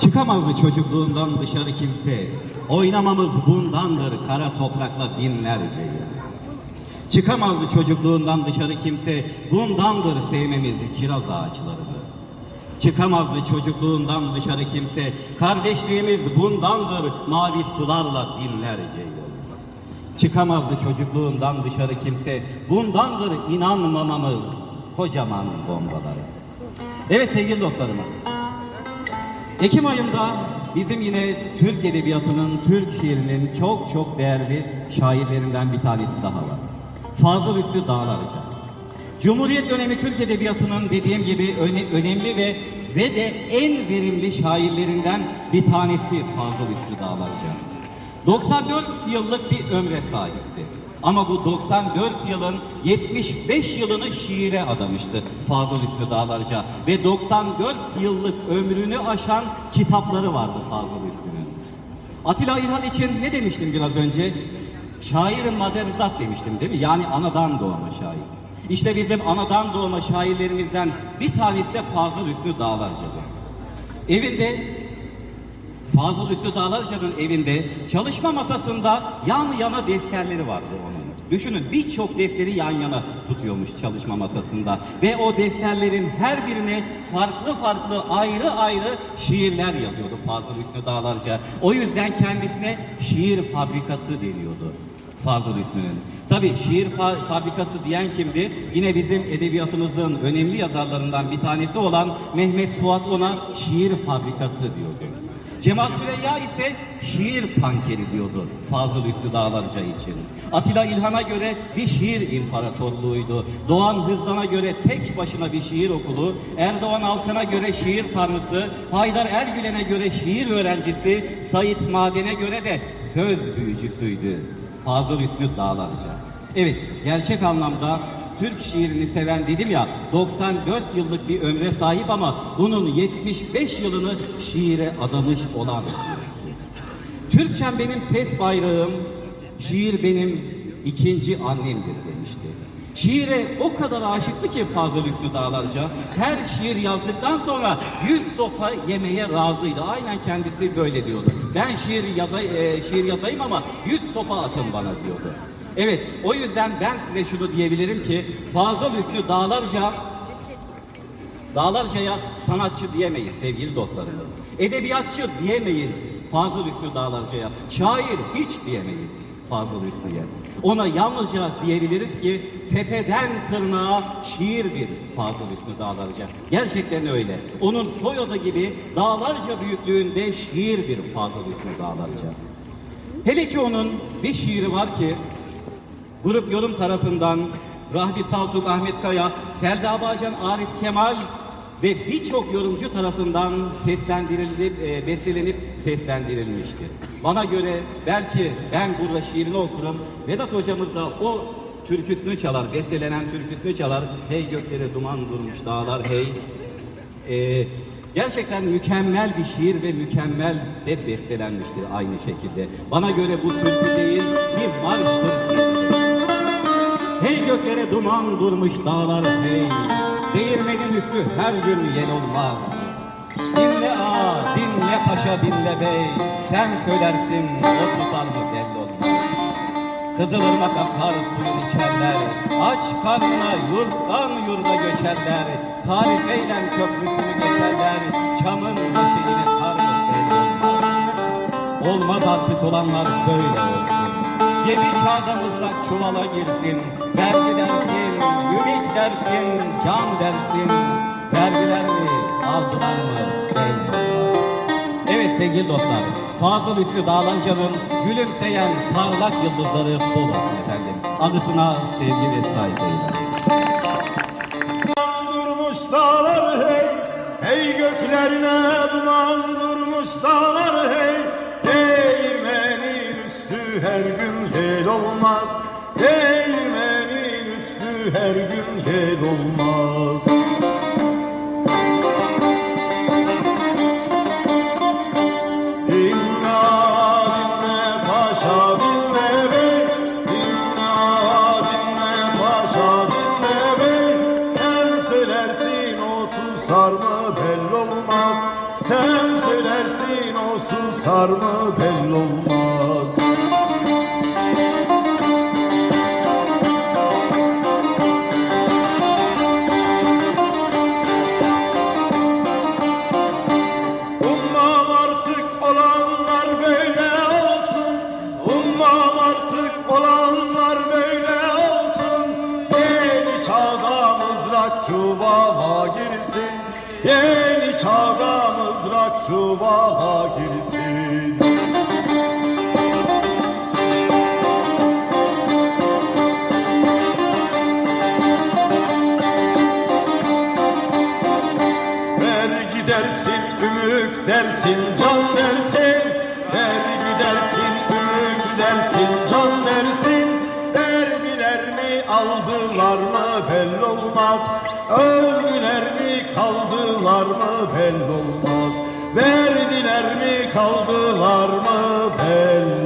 Çıkamazdı çocukluğundan dışarı kimse. Oynamamız bundandır kara toprakla binlerce yıl. Çıkamazdı çocukluğundan dışarı kimse. Bundandır sevmemiz kiraz ağaçlarını. Çıkamazdı çocukluğundan dışarı kimse. Kardeşliğimiz bundandır mavi sularla binlerce yıl. Çıkamazdı çocukluğundan dışarı kimse. Bundandır inanmamamız kocaman bombalara. Evet sevgili dostlarımız. Ekim ayında bizim yine Türk Edebiyatı'nın, Türk şiirinin çok çok değerli şairlerinden bir tanesi daha var. Fazıl Üstü Dağlarca. Cumhuriyet dönemi Türk Edebiyatı'nın dediğim gibi öne- önemli ve ve de en verimli şairlerinden bir tanesi Fazıl Üstü Dağlarca. 94 yıllık bir ömre sahipti. Ama bu 94 yılın 75 yılını şiire adamıştı Fazıl Üstü Dağlarca. Ve 94 yıllık ömrünü aşan kitapları vardı Fazıl Üstü'nün. Atilla İlhan için ne demiştim biraz önce? Şairin maderizat demiştim değil mi? Yani anadan doğma şair. İşte bizim anadan doğma şairlerimizden bir tanesi de Fazıl Üstü Dağlarca'dır. Evinde Fazıl Üstü Dağlarca'nın evinde çalışma masasında yan yana defterleri vardı onun. Düşünün birçok defteri yan yana tutuyormuş çalışma masasında. Ve o defterlerin her birine farklı farklı ayrı ayrı şiirler yazıyordu Fazıl Üstü Dağlarca. O yüzden kendisine şiir fabrikası deniyordu. Fazıl Hüsnü'nün. Tabii şiir fa- fabrikası diyen kimdi? Yine bizim edebiyatımızın önemli yazarlarından bir tanesi olan Mehmet Fuat ona şiir fabrikası diyordu. Cemal Süreyya ise şiir tankeri diyordu Fazıl Hüsnü Dağlarca için. Atilla İlhan'a göre bir şiir imparatorluğuydu. Doğan Hızlan'a göre tek başına bir şiir okulu, Erdoğan Alkan'a göre şiir tanrısı, Haydar Ergülen'e göre şiir öğrencisi, Sait Maden'e göre de söz büyücüsüydü. Fazıl Hüsnü Dağlarca. Evet, gerçek anlamda Türk şiirini seven dedim ya 94 yıllık bir ömre sahip ama bunun 75 yılını şiire adamış olan. Türkçem benim ses bayrağım, şiir benim ikinci annemdir demişti. Şiire o kadar aşıktı ki Fazıl Hüsnü Dağlarca her şiir yazdıktan sonra yüz sopa yemeye razıydı. Aynen kendisi böyle diyordu. Ben şiir, yazay, e, şiir yazayım ama yüz sopa atın bana diyordu. Evet o yüzden ben size şunu diyebilirim ki Fazıl Hüsnü Dağlarca Dağlarca'ya sanatçı diyemeyiz sevgili dostlarımız. Edebiyatçı diyemeyiz Fazıl Hüsnü Dağlarca'ya. Şair hiç diyemeyiz Fazıl Hüsnü'ye. Ona yalnızca diyebiliriz ki tepeden tırnağa şiirdir Fazıl Hüsnü Dağlarca. Gerçekten öyle. Onun soyadı gibi dağlarca büyüklüğünde şiirdir Fazıl Hüsnü Dağlarca. Hele ki onun bir şiiri var ki Grup Yorum tarafından Rahmi Saltuk, Ahmet Kaya, Selda Bağcan, Arif Kemal ve birçok yorumcu tarafından seslendirilip, e, bestelenip seslendirilmiştir. Bana göre belki ben burada şiirini okurum, Vedat hocamız da o türküsünü çalar, bestelenen türküsünü çalar. Hey göklere duman durmuş dağlar hey. Ee, gerçekten mükemmel bir şiir ve mükemmel de bestelenmiştir aynı şekilde. Bana göre bu türkü değil bir marştır. Hey göklere duman durmuş dağlar hey. Değirmenin üstü her gün yel olmaz. Dinle ağa, dinle paşa, dinle bey. Sen söylersin, o susar mı belli olmaz Kızılırmak akar suyun içerler. Aç karnına yurttan yurda göçerler. Tarif eylem köprüsünü geçerler. Çamın yeşilini kar mı olmaz. Olmaz artık olanlar böyle Gemi çağda mızrak çuvala girsin. Vergi dersin, ümit dersin, can dersin. Vergiler mi, aldılar mı olmaz. Evet sevgili dostlar Fazıl Üstü Dağlanca'nın gülümseyen parlak yıldızları bol olsun efendim. Anısına sevgi ve saygıyla. Durmuş dağlar hey Hey göklerine duman durmuş dağlar yel olmaz. Değirmenin üstü her gün yel olmaz. Sarma belli olmaz. Sen söylersin yatar mı belli olmaz ümük dersin can dersin. Ver gidersin ümük dersin can dersin. Verdiler mi aldılar mı belli olmaz. Öldüler mi kaldılar mı belli olmaz. Verdiler mi kaldılar mı belli